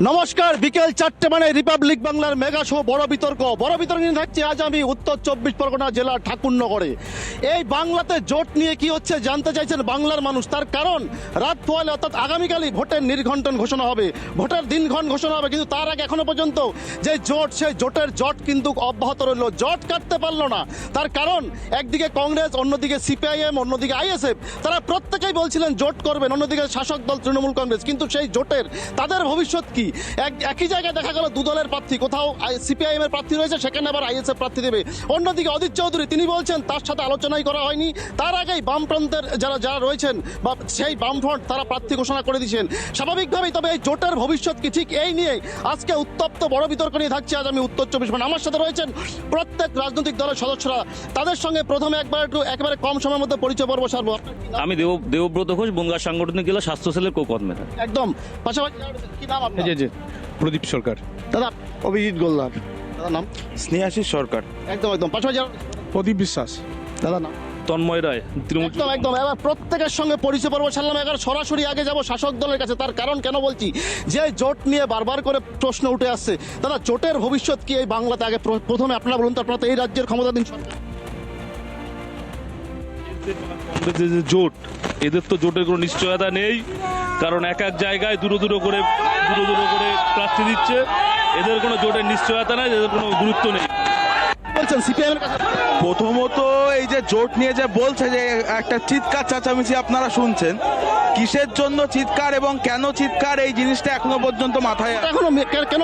নমস্কার, বিকেল চারটে মানে রিপাবলিক বাংলার মেগা শো, বড় বিতর্ক। বড় বিতর্ক নিয়ে থাকছি আজ আমি উত্তর চব্বিশ পরগনা জেলার ঠাকুরনগরে। এই বাংলাতে জোট নিয়ে কি হচ্ছে জানতে চাইছেন বাংলার মানুষ। তার কারণ, রাত পোয়ালে অর্থাৎ আগামীকালই ভোটের নির্ঘণ্টন ঘোষণা হবে। ভোটের দিনক্ষণ ঘোষণা হবে, কিন্তু তার আগে এখনও পর্যন্ত যে জোট সেই জোটের জট কিন্তু অব্যাহত রইল। জট কাটতে পারল না। তার কারণ, একদিকে কংগ্রেস, অন্যদিকে সিপিআইএম, অন্যদিকে আইএসএফ। তারা প্রত্যেকেই বলছিলেন জোট করবেন, অন্যদিকে শাসক দল, তৃণমূল কংগ্রেস। কিন্তু সেই জোটের তাদের ভবিষ্যৎ কি? এক একই জায়গায় দেখা গেল দু দলের প্রার্থী। কোথাও সিপিআইএম এর প্রার্থী রয়েছে সেখানে আবার আইএসএফ প্রার্থী দেবে। অন্যদিকে অদিত চৌধুরী তিনি বলছেন তার সাথে আলোচনাই করা হয়নি। তার আগেই বামপ্রান্তের যারা যারা রয়েছেন বা সেই বামফ্রন্ট তারা প্রার্থী ঘোষণা করে দিয়েছেন। স্বাভাবিকভাবেই তবে এই জোটের ভবিষ্যৎ কি ঠিক এই নিয়ে আজকে উত্তপ্ত বড় বিতর্ক নিয়ে থাকছে আজ আমি উত্তর চব্বিশ ঘণ্টা আমার সাথে রয়েছেন প্রত্যেক রাজনৈতিক দলের সদস্যরা। তাদের সঙ্গে প্রথমে একবার একটু একেবারে কম সময়ের মধ্যে পরিচয় পর্ব সারবো? আমি দেব দেবব্রত ঘোষ বনগাঁ সাংগঠনিক জেলা স্বাস্থ্য সেলের কো একদম। পাশাপাশি কি নাম আপনার? জি প্রদীপ সরকার। দাদা অভিজিৎ গোলদার। দাদা নাম? স্নেহাশিস সরকার। একদম একদম। পাশাপাশি প্রদীপ বিশ্বাস। দাদা নাম? তন্ময় রায় তৃণমূল একদম একদম। এবার প্রত্যেকের সঙ্গে পরিচয় পর্ব ছাড়লাম। এবার সরাসরি আগে যাব শাসক দলের কাছে। তার কারণ কেন বলছি? যে জোট নিয়ে বারবার করে প্রশ্ন উঠে আসছে। দাদা জোটের ভবিষ্যৎ কি এই বাংলাতে? আগে প্রথমে আপনারা বলুন তো আপনারা তো এই রাজ্যের ক্ষমতাধীন সরকার। কংগ্রেসের যে জোট এদের তো জোটের কোনো নিশ্চয়তা নেই কারণ এক এক জায়গায় দূরে দূরে করে দূরে দূরে করে প্রার্থী দিচ্ছে। এদের কোনো জোটের নিশ্চয়তা নেই এদের কোনো গুরুত্ব নেই। বলছেন সিপিএম প্রথমত এই যে জোট নিয়ে যে বলছে যে একটা চিৎকার চেঁচামেচি আপনারা শুনছেন কিসের জন্য চিৎকার এবং কেন চিৎকার এই জিনিসটা এখনও পর্যন্ত মাথায় এখনও কেন- কেন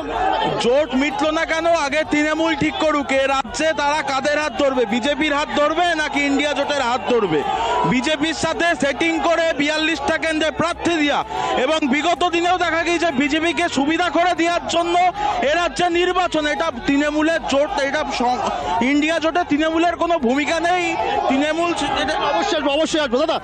জোট মিটলো না কেন আগে তৃণমূল ঠিক করুক এ রাজ্যে তারা কাদের হাত ধরবে? বিজেপির হাত ধরবে নাকি ইন্ডিয়া জোটের হাত ধরবে? বিজেপির সাথে সেটিং করে বিয়াল্লিশটা কেন্দ্রে প্রার্থী দিয়া এবং বিগত দিনেও দেখা গিয়েছে বিজেপিকে সুবিধা করে দেওয়ার জন্য এ রাজ্যে নির্বাচন। এটা তৃণমূলের জোট, এটা ইন্ডিয়া জোটে তৃণমূলের কোনো ভূমিকা নেই। তৃণমূল অবশ্যই অবশ্যই আসব। দাদা,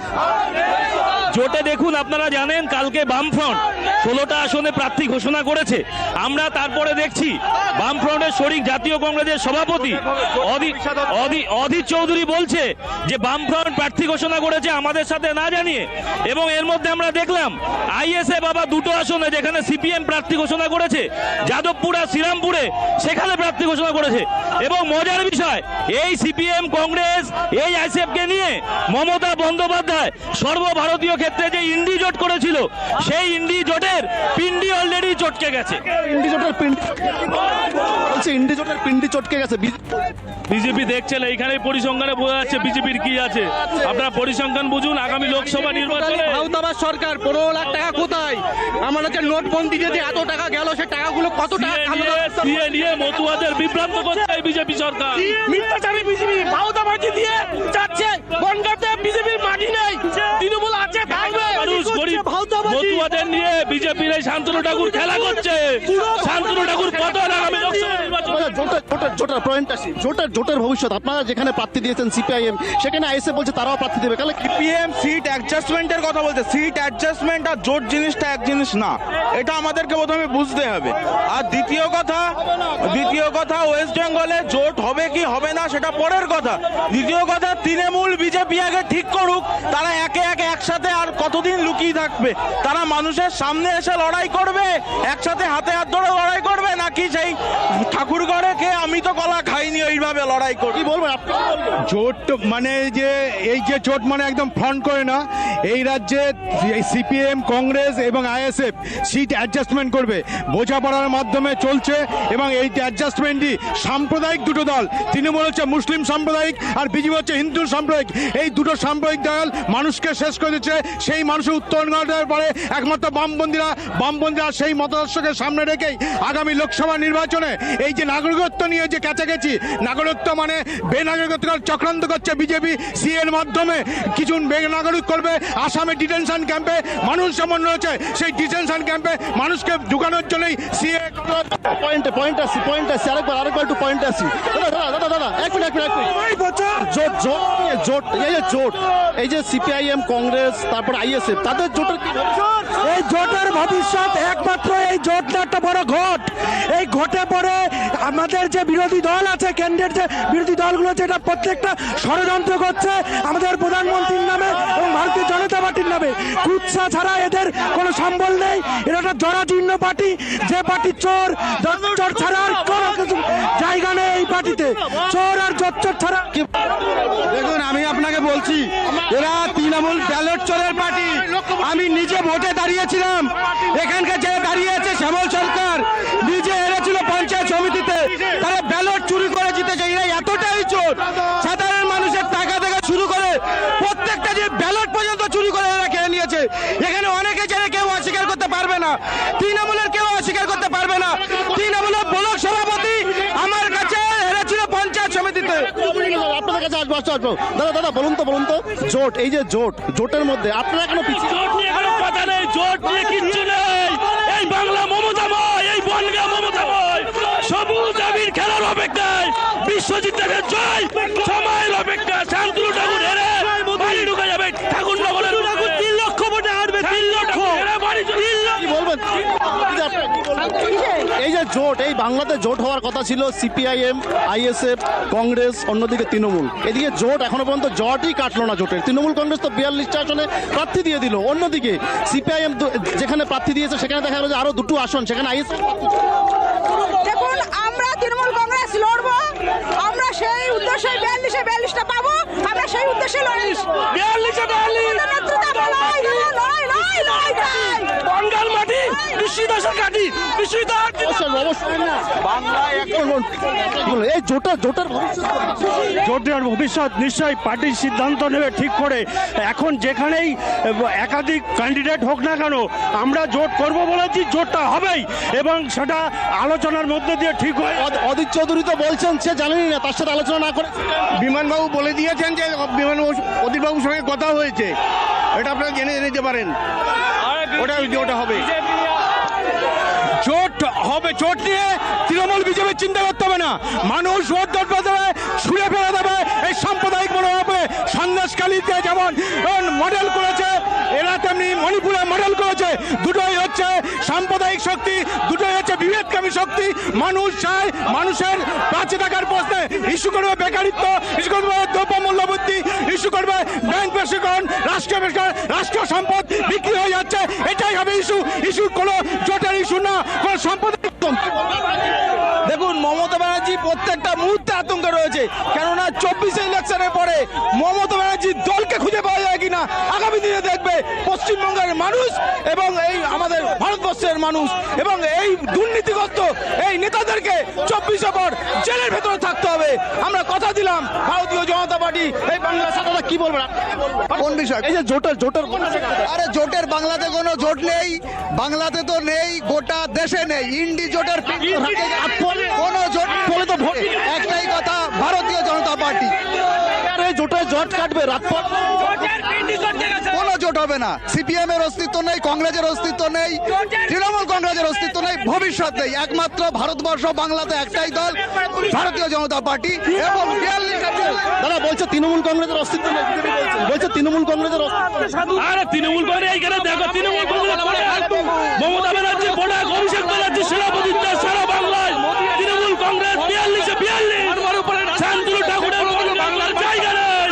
জোটে দেখুন, আপনারা জানেন কালকে বামফ্রন্ট। ষোলোটা আসনে প্রার্থী ঘোষণা করেছে। আমরা তারপরে দেখছি বামফ্রন্টের শরিক জাতীয় কংগ্রেসের সভাপতি অধি- অধি- অধীর চৌধুরী বলছে যে বামফ্রন্ট প্রার্থী ঘোষণা করেছে আমাদের সাথে না জানিয়ে। এবং এর মধ্যে আমরা দেখলাম আইএসএ বাবা দুটো আসনে যেখানে সিপিএম প্রার্থী ঘোষণা করেছে, যাদবপুর আর শ্রীরামপুরে সেখানে প্রার্থী ঘোষণা করেছে। এবং মজার বিষয় এই সিপিএম কংগ্রেস এই আইসিএফ কে নিয়ে মমতা বন্দ্যোপাধ্যায় সর্বভারতীয় ক্ষেত্রে যে ইন্ডি জোট করেছিল সেই ইন্ডি জোটের পিন্ডি অলরেডি চটকে গেছে। ইন্ডি জোটের পিন্ডি বলছে ইন্ডি জোটের পিন্ডি চটকে গেছে। বিজেপি দেখছেন এইখানে পরিসংখ্যানে বোঝা যাচ্ছে বিজেপির কি আছে। আপনারা পরিসংখ্যান বুঝুন আগামী লোকসভা নির্বাচনে ভাউতাবাদ সরকার পনেরো লাখ টাকা কোথায়? আমার হচ্ছে নোটবন্দি যদি এত টাকা গেল সে টাকাগুলো কত টাকা নিয়ে সিএ নিয়ে মতুয়াদের বিভ্রান্ত করছে বিজেপি সরকার। মিথ্যাচারী বিজেপি ভাউতাবাজি দিয়ে যাচ্ছে। বনগাঁতে বিজেপির মাটি নেই। তৃণমূল আছে থাকবে মানুষ গরিব। মতুয়াদের নিয়ে বিজেপির এই শান্তনু ঠাকুর খেলা করছে। শান্তনু ঠাকুর কত আগামী লোকসভা পয়েন্ট আসি। ভবিষ্যৎ। আপনারা যেখানে প্রার্থী দিয়েছেন সিপিআইএম সেখানে বলছে তারাও প্রার্থী দেবে। তাহলে কি পিএম সিট অ্যাডজাস্টমেন্টের কথা বলছে। সিট অ্যাডজাস্টমেন্ট আর জোট জিনিসটা এক জিনিস না। এটা আমাদেরকে প্রথমে বুঝতে হবে। আর দ্বিতীয় কথা দ্বিতীয় কথা ওয়েস্ট বেঙ্গলে জোট হবে কি হবে না, সেটা পরের কথা। দ্বিতীয় কথা, তৃণমূল বিজেপি আগে ঠিক করুক। তারা একে একে একসাথে আর কতদিন লুকিয়ে থাকবে? তারা মানুষের সামনে এসে লড়াই করবে? একসাথে হাতে হাত ধরে লড়াই করবে? নাকি সেই ঠাকুরগড়ে কে আমি তো কলা খাইনি ওইভাবে লড়াই করবে বলবেন? আপনি জোট মানে যে এই যে জোট মানে একদম ফ্রন্ট করে না এই রাজ্যে সিপিএম কংগ্রেস এবং আইএসএফ সিট অ্যাডজাস্টমেন্ট করবে। বোঝাপড়ার মাধ্যমে চলছে এবং এই অ্যাডজাস্টমেন্টই সাম্প্রদায়িক দুটো দল তৃণমূল হচ্ছে মুসলিম সাম্প্রদায়িক আর বিজেপি হচ্ছে হিন্দু সাম্প্রদায়িক। এই দুটো সাম্প্রদায়িক দল মানুষকে শেষ করে দিচ্ছে সেই মানুষের উত্তরণ ঘটার পরে একমাত্র বামপন্থীরা বামপন্থীরা সেই মতাদর্শকে সামনে রেখেই আগামী লোকসভা নির্বাচনে এই যে নাগরিকত্ব নিয়ে যে কাছাকাছি নাগরিকত্ব মানে বেনাগরিকত্ব চক্রান্ত করছে বিজেপি সি এর মাধ্যমে কিছু বেনাগরিক করবে আসামে ডিটেনশন ক্যাম্পে মানুষ যেমন রয়েছে সেই ডিটেনশন ক্যাম্পে মানুষকে ঢুকানোর জন্যই সিএ পয়েন্টে পয়েন্ট আসি পয়েন্ট আসি আরেকবার আরেকবার একটু পয়েন্ট আসি। দাদা দাদা দাদা এক মিনিট এক মিনিট জোট জোট জোট এই যে জোট এই যে সিপিআইএম কংগ্রেস তারপর আইএসএফ তাদের জোট জোটের কি এই জোটের ভবিষ্যৎ একমাত্র এই জোট একটা বড় ঘট। এই ঘটে পড়ে আমাদের যে বিরোধী দল আছে কেন্দ্রের যে বিরোধী দলগুলো যেটা প্রত্যেকটা ষড়যন্ত্র করছে আমাদের প্রধানমন্ত্রীর নামে এবং ভারতীয় জনতা পার্টির নামে। কুৎসা ছাড়া এদের কোনো সম্বল নেই। এটা একটা জরাজীর্ণ পার্টি। যে পার্টি চোর চোর ছাড়া আর কোনো কিছু জায়গা নেই এই পার্টিতে। চোর আর জোচ্চোর ছাড়া দেখুন, আমি আপনাকে বলছি, এরা তৃণমূল ব্যালট চোরের পার্টি। আমি নিজে ভোটে দাঁড়িয়েছিলাম। এখানকার যে দাঁড়িয়েছে শ্যামল সরকার, নিজে এনেছিল পঞ্চায়েত সমিতিতে তারা ব্যালট চুরি করে জিতেছে এরা এতটাই চোর সাধারণ মানুষের টাকা থেকে শুরু করে প্রত্যেকটা যে ব্যালট পর্যন্ত চুরি করে এরা খেয়ে নিয়েছে এখানে অনেকে জানে কেউ অস্বীকার করতে পারবে না তৃণমূলের কেউ অস্বীকার করতে পারবে না। তৃণমূলের ব্লক সভাপতি আমার কাছে এনেছিল পঞ্চায়েত সমিতিতে। আপনাদের কাছে আসব আসব আসব। দাদা দাদা বলুন তো বলুন তো। জোট এই যে জোট জোটের মধ্যে আপনারা এখনও পিছিয়ে জোট নিয়ে কোনো কথা নেই জোট নিয়ে কিচ্ছু নেই। এই বাংলা মমতাময় এই বনগা মমতাময় সবুজ আবির খেলার অপেক্ষায় বিশ্বজিৎ দেবের জয় সময়ের অপেক্ষা শান্তনু ঠাকুর হেরে বাড়ি ঢুকে যাবে ঠাকুর নগরের ঠাকুর তিন লক্ষ ভোটে হারবে তিন লক্ষ তিন লক্ষ কি বলবেন দিদি, আপনারা কি বলবেন? এই যে জোট, এই বাংলাতে জোট হওয়ার কথা ছিল সিপিআইএম, আইএসএফ, কংগ্রেস, অন্যদিকে তৃণমূল। এদিকে জোট এখনও পর্যন্ত জটই কাটলো না জোটের। তৃণমূল কংগ্রেস তো বিয়াল্লিশটা আসনে প্রার্থী দিয়ে দিল। অন্যদিকে সিপিআইএম যেখানে প্রার্থী দিয়েছে, সেখানে দেখা গেল যে আরও দুটো আসন, সেখানে আইএসএফ দেখুন আমরা তৃণমূল কংগ্রেস লড়বো। আমরা সেই উদ্দেশ্যে বিয়াল্লিশে বিয়াল্লিশটা পাবো আমরা সেই উদ্দেশ্যে লড়ি বিয়াল্লিশে বিয়াল্লিশ। লড়াই লড়াই লড়াই লড়াই লড়াই বনগাল মাটি বিশ্বদাসের কাটি বিশ্বদাস অবশ্যই অবশ্যই। না বাংলায় এই জোটের জোটের ভবিষ্যৎ জোটের ভবিষ্যৎ নিশ্চয়ই পার্টির সিদ্ধান্ত নেবে ঠিক করে। এখন যেখানেই একাধিক ক্যান্ডিডেট হোক না কেন আমরা জোট করব বলেছি জোটটা হবেই। এবং সেটা আলোচনার মধ্যে দিয়ে ঠিক হয়ে। অদিত চৌধুরী তো বলছেন সে জানেনই না তার সাথে আলোচনা না করে। বিমানবাবু বলে দিয়েছেন যে বিমানবাবু অধীরবাবুর সঙ্গে কথা হয়েছে। এটা আপনারা জেনে নিতে পারেন। ওটা ওটা হবে। জোট হবে জোট নিয়ে তৃণমূল বিজেপি চিন্তা করতে হবে না। মানুষ ভোট দরকার দেবে ছুঁড়ে ফেলে দেবে এই সাম্প্রদায়িক মনোভাবে সন্দেশকালীতে যেমন মডেল করেছে এরা তেমনি মণিপুরে মডেল করেছে। দুটোই হচ্ছে সাম্প্রদায়িক শক্তি দুটোই হচ্ছে বিভেদকামী শক্তি মানুষ চায়, মানুষের বাঁচে থাকার প্রশ্নে ইস্যু করবে বেকারিত্ব ইস্যু করবে দ্রব্য মূল্যবৃদ্ধি ইস্যু করবে ব্যাংক বেশিকরণ রাষ্ট্রীয় বেশিকরণ রাষ্ট্রীয় সম্পদ বিক্রি হয়ে যাচ্ছে, এটাই হবে ইস্যু ইস্যু কোনো জোটের ইস্যু না, কোনো সম্পদ দেখুন, মমতা ব্যানার্জি প্রত্যেকটা মুহূর্তে আতঙ্কে রয়েছে, কেননা চব্বিশে ইলেকশনের পরে মমতা ব্যানার্জি দলকে খুঁজে পাওয়া যায় কিনা, আগামী দিনে পশ্চিমবঙ্গের মানুষ এবং এই আমাদের ভারতবর্ষের মানুষ এবং এই দুর্নীতিগ্রস্ত এই নেতাদেরকে চব্বিশে পর জেলের ভেতরে থাকতে হবে। আমরা কথা দিলাম ভারতীয় জনতা পার্টি এই বাংলা দাদা কি বলবেন? কোন বিষয়? এই যে জোটের জোটের আরে জোটের বাংলাতে কোনো জোট নেই বাংলাতে তো নেই গোটা দেশে নেই। ইন্ডি জোটের কোনো জোট বলে তো ভোট একটাই কথা ভারতীয় জনতা পার্টি। এই জোটের জট কাটবে রাত জোট হবে না। সিপিএম এর অস্তিত্ব নেই কংগ্রেসের অস্তিত্ব নেই তৃণমূল কংগ্রেসের অস্তিত্ব নেই ভবিষ্যৎ নেই। একমাত্র ভারতবর্ষ বাংলাতে একটাই দল ভারতীয় জনতা পার্টি এবং দাদা বলছে তৃণমূল কংগ্রেসের অস্তিত্ব নেই বলছে। বলছে তৃণমূল কংগ্রেসের অস্তিত্ব আরে তৃণমূল এইখানে দেখো তৃণমূল কংগ্রেস মমতা ব্যানার্জি পড়া অভিষেক ব্যানার্জি সেনাপতিত্ব সারা বাংলায় তৃণমূল কংগ্রেস বিয়াল্লিশে বিয়াল্লিশ শান্তনু ঠাকুরের কোনো বাংলার জায়গা নেই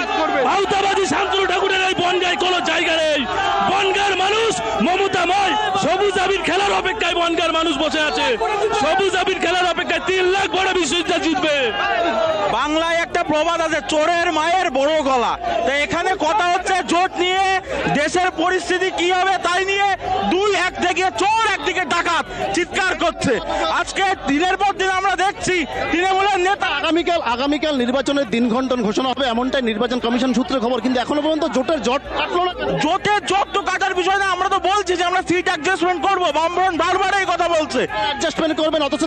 ভাউতাবাদী শান্তনু ঠাকুরের এই বনগায় কোনো জায়গা নেই বনগার মানুষ মমতাময় সবুজ আবির খেলার অপেক্ষায় বনগার মানুষ বসে আছে। সবুজ আবির খেলার অপেক্ষায় তিন লাখ বড় বিশ্বজিৎ জিতবে। বাংলায় একটা প্রবাদ আছে চোরের মায়ের বড় গলা। তো এখানে কথা হচ্ছে জোট নিয়ে দেশের পরিস্থিতি কি হবে তাই নিয়ে দুই একদিকে চোর একদিকে ডাকাত চিৎকার করছে। আজকে দিনের পর দিন আমরা দেখছি তৃণমূলের নেতা আগামীকাল আগামীকাল নির্বাচনের দিন ঘন্টন ঘোষণা হবে এমনটাই নির্বাচন কমিশন সূত্রে খবর। কিন্তু এখনও পর্যন্ত জোটের জট কাটলো না জোটের জোট তো কাটার বিষয় না আমরা তো বলছি যে আমরা সিট অ্যাডজাস্টমেন্ট করব। বামফ্রন্ট বারবার এই কথা বলছে। অ্যাডজাস্টমেন্ট করবেন অথচ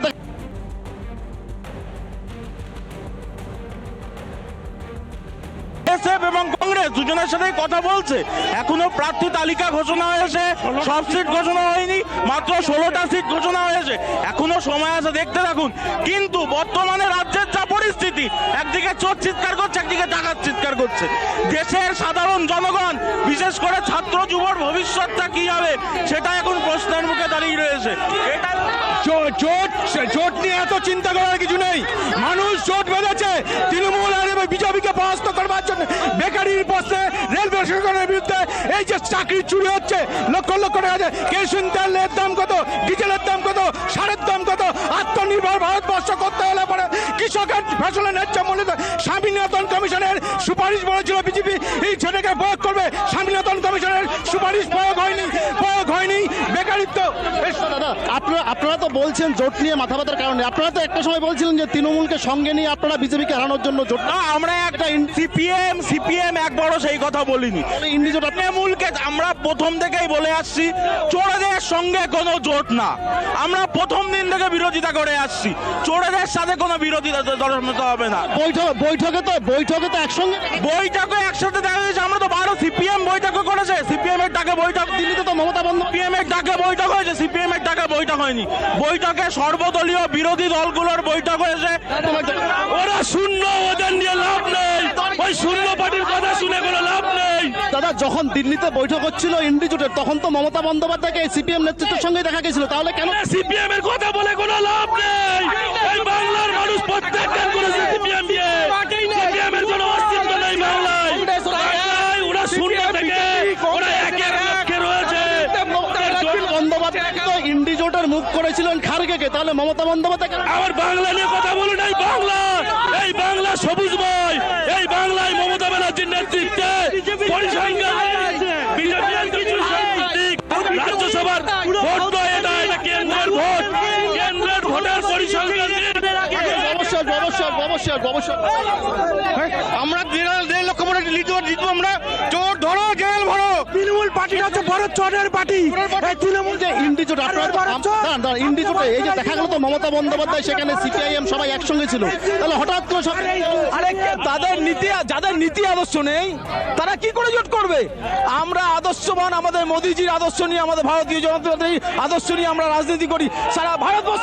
এসএফ এবং কংগ্রেস দুজনের সাথেই কথা বলছে। এখনও প্রার্থী তালিকা ঘোষণা হয়েছে সব সিট ঘোষণা হয়নি, মাত্র ষোলোটা সিট ঘোষণা হয়েছে এখনও সময় আছে, দেখতে থাকুন। কিন্তু বর্তমানে রাজ্যের যা পরিস্থিতি, একদিকে চোর চিৎকার করছে, একদিকে ডাকাত চিৎকার করছে। দেশের সাধারণ জনগণ, বিশেষ করে ছাত্র যুবর ভবিষ্যৎটা কি হবে, সেটা এখন প্রশ্নের মুখে দাঁড়িয়ে রয়েছে। এটা জোট নিয়ে এত চিন্তা করার কিছু নেই। মানুষ জোট বেঁধেছে। তৃণমূল আর বিজেপিকে পরাস্ত করবার জন্য। প্রশ্নে রেল বিরুদ্ধে এই যে চাকরি চুরি হচ্ছে, লক্ষ লক্ষ টাকা কেরোসিন তেলের দাম কত? ডিজেলের দাম কত? সারের দাম কত? আত্মনির্ভর ভারতবর্ষ করতে হলে পরে কৃষকের ফসলের ন্যায্য মূল্য। স্বামীনাথন কমিশনের সুপারিশ বলেছিল বিজেপি। এই ছেলেকে প্রয়োগ করবে স্বামীনাথন কমিশনের সুপারিশ প্রয়োগ হয়নি প্রয়োগ হয়নি বেকারিত্ব এস- দাদা আপনারা তো বলছেন জোট নিয়ে মাথা ব্যথার কারণে আপনারা তো একটা সময় বলছিলেন যে তৃণমূলকে সঙ্গে নিয়ে আপনারা বিজেপিকে হারানোর জন্য জোট না আমরা একটা সিপিএম সিপিএম একবারও সেই কথা বলিনি। ইন্ডি জোট তৃণমূলকে আমরা প্রথম থেকেই বলে আসছি চোরেদের সঙ্গে কোনো জোট না। আমরা প্রথম দিন থেকে বিরোধিতা করে আসছি চোরেদের সাথে কোনো বিরোধিতা দলমত হবে না। বৈঠক বৈঠকে তো বৈঠকে তো একসঙ্গে বৈঠকে একসাথে দেখা গেছে আমরা তো বারো সিপিএম বৈঠকও করেছে। সিপিএম এর ডাকে বৈঠক দিল্লিতে তো মমতা বন্দ্যোপাধ্যায় সিপিএম এর ডাকে বৈঠক হয়েছে সিপিএম এর ডাকে বৈঠক হয়নি। বৈঠকে সর্বদলীয় বিরোধী দলগুলোর বৈঠক হয়েছে। ওরা শূন্য ওদের নিয়ে লাভ নেই। ওই শূন্য পার্টির কথা শুনে কোনো লাভ নেই। দাদা যখন দিল্লিতে বৈঠক হচ্ছিল ইন্ডিজোটের তখন তো মমতা বন্দ্যোপাধ্যায়কে সিপিএম নেতৃত্বের সঙ্গে দেখা গেছিল। তাহলে কেন সিপিএম এর কথা বলে কোনো লাভ নেই। এই বাংলার মানুষ প্রত্যাখ্যান করেছে সিপিএম দিয়ে সিপিএম এর কোনো অস্তিত্ব নেই বাংলায় ওরা শূন্য থেকে ওরা একে এক লক্ষ্যে রয়েছে জোট বন্দ্যোপাধ্যায় তো ইন্ডি জোটের মুখ করেছিলেন খার্গেকে তাহলে মমতা বন্দ্যোপাধ্যায়? আমার বাংলা নিয়ে কথা বলুন এই বাংলা এই বাংলা সবুজময় এই বাংলায় মমতা ব্যানার্জির নেতৃত্বে রাজ্যসভার ভোট নয় এটা এটা কেন্দ্রের ভোট কেন্দ্রের ভোটের পরিসংখ্যান আমরা দেড় লক্ষ ভোটে জিতবো জিতবো আমরা চোর ধরো জেল ভরো তৃণমূল হচ্ছে বড় চোরের বাটি। এই তৃণমূল যে ইন্ডি আপনার আপনারা তো- বড় চোর। দাঁড়ান, দাঁড়ান, ইন্ডি জোটে এই যে দেখা গেল তো মমতা বন্দ্যোপাধ্যায় সেখানে সিপিআইএম সবাই একসঙ্গে ছিল। তাহলে হঠাৎ করে সব আরে তাদের নীতি যাদের নীতি আদর্শ নেই তারা কি করে জোট করবে? আমরা আদর্শবান আমাদের মোদিজির আদর্শ নিয়ে আমাদের ভারতীয় জনতা পার্টির আদর্শ নিয়ে আমরা রাজনীতি করি। সারা চব্বিশে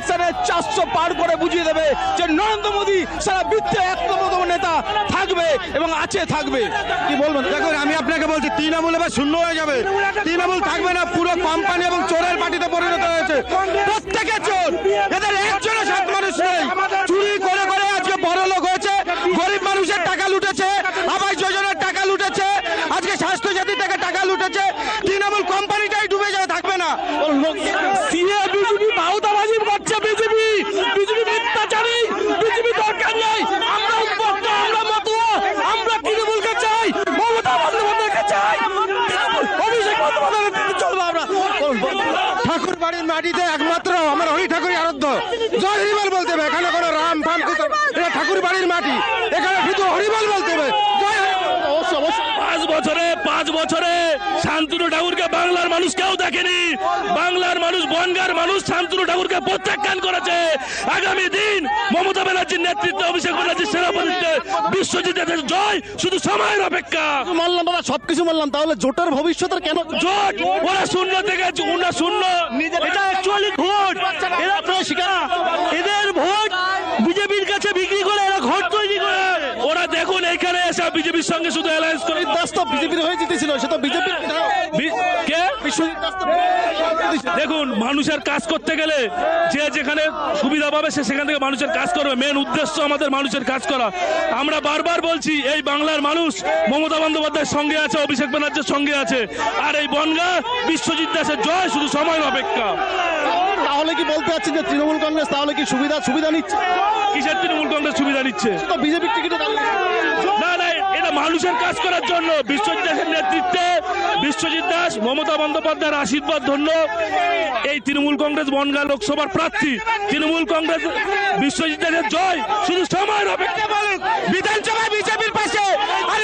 ইলেকশনে চারশো পার করে বুঝিয়ে দেবে যে নরেন্দ্র মোদী সারা বিশ্বে একতম নেতা থাকবে এবং আছে, থাকবে। কি বলবেন? দেখুন, আমি আপনাকে বলছি, তৃণমূল এবার শূন্য হয়ে যাবে। তৃণমূল থাকবে না, পুরো কোম্পানি এবং চোরের পার্টিতে পরিণত হয়েছে। প্রত্যেকে চোর, এদের একজনও সাত মানুষ নেই চুরি করে করে আজকে বড় লোক হয়েছে গরিব মানুষের টাকা লুটেছে আবাস যোজনার টাকা লুটেছে আজকে স্বাস্থ্য সাথী থেকে টাকা লুটেছে তৃণমূল কোম্পানিটাই ডুবে যাবে থাকবে না সিএ বিজেপি বাহুদাবাজি করছে বিজেপি বিজেপি মিথ্যাচারী বিজেপি দরকার নেই আমরা উন্মুক্ত আমরা মতুয়া আমরা তৃণমূলকে চাই মমতা বন্দ্যোপাধ্যায়কে চাই তৃণমূল, অভিষেক বন্দ্যোপাধ্যায়ের নেতৃত্বে চলবো আমরা ঠাকুর বাড়ির মাটিতে একমাত্র আমার হরি ঠাকুরই আরাধ্য। জয় হরিবল বলতে হবে, এখানে কোনো রাম ফাম এটা ঠাকুর বাড়ির মাটি, এখানে শুধু হরিবল বলতে হবে। পাঁচ বছরে পাঁচ বছরে শান্তনু ঠাকুরকে বাংলার মানুষ কেউ দেখেনি। বাংলার মানুষ, বনগার মানুষ শান্তনু ঠাকুরকে প্রত্যাখ্যান করেছে। আগামী দিন মমতা ব্যানার্জির নেতৃত্বে অভিষেক ব্যানার্জির সেনাপতিত্বে বিশ্বজিতের জয় শুধু সময়ের অপেক্ষা। মানলাম দাদা সবকিছু মানলাম। তাহলে জোটের ভবিষ্যতের কেন? জোট ওরা শূন্য থেকে ওরা শূন্য। এটা অ্যাকচুয়ালি ভোট। এরা এদের ভোট বিজেপির কাছে বিক্রি করে এরা ঘর তৈরি করে। ওরা দেখুন এখানে এসে বিজেপির সঙ্গে শুধু অ্যালায়েন্স করে। দাস তো বিজেপির হয়ে জিতেছিল সে তো বিজেপির কে হয়ে। দেখুন, মানুষের কাজ করতে গেলে যে যেখানে সুবিধা পাবে সে সেখান থেকে মানুষের কাজ করবে। মেন উদ্দেশ্য আমাদের মানুষের কাজ করা। আমরা বারবার বলছি, এই বাংলার মানুষ মমতা বন্দ্যোপাধ্যায়ের সঙ্গে আছে, অভিষেক ব্যানার্জির সঙ্গে আছে। আর এই বনগা বিশ্বজিৎ দাসের জয় শুধু সময় অপেক্ষা। তাহলে কি বলতে চাচ্ছেন যে তৃণমূল কংগ্রেস তাহলে কি সুবিধা সুবিধা নিচ্ছে? কিসের তৃণমূল কংগ্রেস সুবিধা নিচ্ছে? তো বিজেপির টিকিটে না না এটা মানুষের কাজ করার জন্য। বিশ্বজিৎ দাসের নেতৃত্বে বিশ্বজিৎ দাস মমতা বন্দ্যোপাধ্যায়ের আশীর্বাদ ধন্য। এই তৃণমূল কংগ্রেস বনগা লোকসভার প্রার্থী। তৃণমূল কংগ্রেস বিশ্বজিৎ দাসের জয় শুধু সময়ের অপেক্ষা। বিধানসভায় বিজেপির পাশে। আর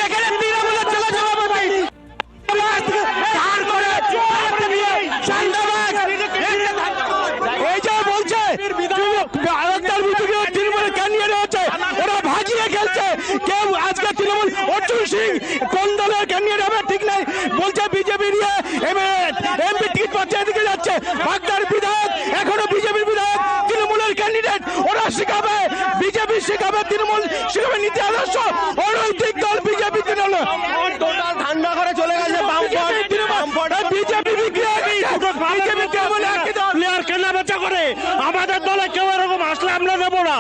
পাচ্ছে এদিকে যাচ্ছে। বাগদার বিধায়ক এখনও বিজেপির বিধায়ক তৃণমূলের ক্যান্ডিডেট ওরা শিখাবে। বিজেপি শেখাবে তৃণমূল শেখাবে। নীতি আদর্শ অনৈতিক দল বিজেপি তৃণমূল। ঠান্ডা করে চলে গেছে বিজেপি বিজেপি দল? প্লেয়ার কেনা বেচা করে। আমাদের দলে কেউ এরকম আসলে আমরা নেব না।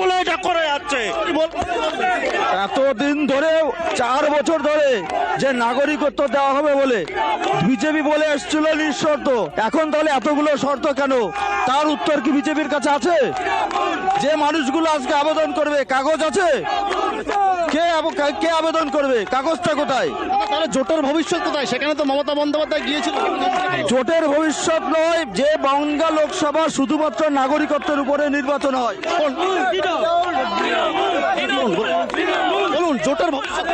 বলে এটা করে যাচ্ছে। এতদিন ধরে চার বছর ধরে যে নাগরিকত্ব দেওয়া হবে বলে বিজেপি বলে এসেছিল নিঃশর্ত। এখন তাহলে এতগুলো শর্ত কেন? তার উত্তর কি বিজেপির কাছে আছে? যে মানুষগুলো আজকে আবেদন করবে কাগজ আছে? কে কে আবেদন করবে? কাগজটা কোথায়? তাহলে জোটের ভবিষ্যৎ কোথায়? সেখানে তো মমতা বন্দ্যোপাধ্যায় গিয়েছিল জোটের ভবিষ্যৎ নয় যে বাংলা লোকসভা শুধুমাত্র নাগরিকত্বের উপরে নির্বাচন হয়। বলুন জোটের ভবিষ্যৎ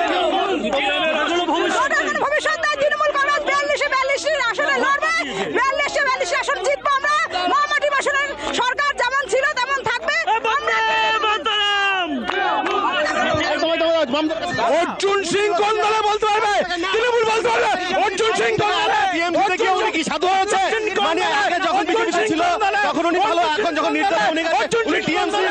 ভোটের কোনো ভবিষ্যৎ নাই। তৃণমূল কংগ্রেস বিয়াল্লিশে বিয়াল্লিশে আসনে লড়বে। বিয়াল্লিশে বিয়াল্লিশে আসন জিতবো আমরা। মহামাটি বাসনের সরকার যেমন ছিল তেমন থাকবে। অর্জুন সিং কোন দলে বলতে পারবে তৃণমূল বলতে পারবে? অর্জুন সিং কোন দলে কি সাধু হয়েছে মানে আগে যখন বিজেপি ছিল তখন উনি ভালো এখন যখন নির্দলীয় উনি গেছে উনি টিএমসি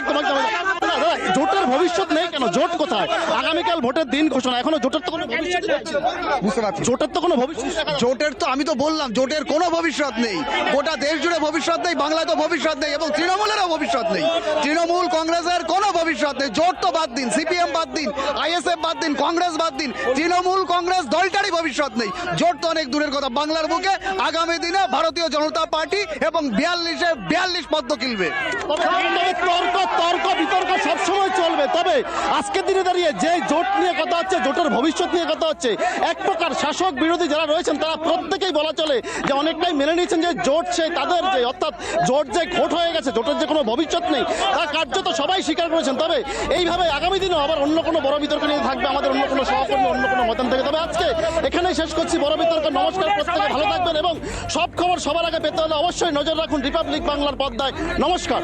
একদম একদম। দাদা, জোটের ভবিষ্যৎ নেই কেন? জোট কোথায়? আগামীকাল ভোটের দিন ঘোষণা। এখনও জোটের তো কোনো ভবিষ্যৎ দেখছি না। বুঝতে পারছি। জোটের তো কোনো ভবিষ্যৎ। জোটের তো আমি তো বললাম জোটের কোনো ভবিষ্যৎ নেই। গোটা দেশ জুড়ে ভবিষ্যৎ নেই বাংলায় তো ভবিষ্যৎ নেই এবং তৃণমূলেরও ভবিষ্যৎ নেই। তৃণমূল কংগ্রেসের কোনো ভবিষ্যৎ নেই। জোট তো বাদ দিন সিপিএম বাদ দিন আইএসএফ বাদ দিন কংগ্রেস বাদ দিন। তৃণমূল কংগ্রেস দলটারই ভবিষ্যৎ নেই। জোট তো অনেক দূরের কথা। বাংলার বুকে আগামী দিনে ভারতীয় জনতা পার্টি এবং বিয়াল্লিশে বিয়াল্লিশ পদ্ম কিনবে তর্ক তর্ক বিতর্ক সবসময় চলবে। তবে আজকের দিনে দাঁড়িয়ে যে জোট নিয়ে কথা হচ্ছে জোটের ভবিষ্যৎ নিয়ে কথা হচ্ছে এক প্রকার শাসক বিরোধী যারা রয়েছেন তারা প্রত্যেকেই বলা চলে যে অনেকটাই মেনে নিয়েছেন যে জোট সে তাদের যে অর্থাৎ জোট যে ঘোট হয়ে গেছে জোটের যে কোনো ভবিষ্যৎ নেই তা কার্যত সবাই স্বীকার করেছেন। তবে এইভাবে আগামী দিনেও আবার অন্য কোনো বড় বিতর্ক নিয়ে থাকবে আমাদের অন্য কোনো সহকর্মী অন্য কোনো মতান থেকে। তবে আজকে এখানেই শেষ করছি। বড় বিতর্ক নমস্কার প্রত্যেকে ভালো থাকবেন এবং সব খবর সবার আগে পেতে হলে অবশ্যই নজর রাখুন রিপাবলিক বাংলার পর্দায়। নমস্কার।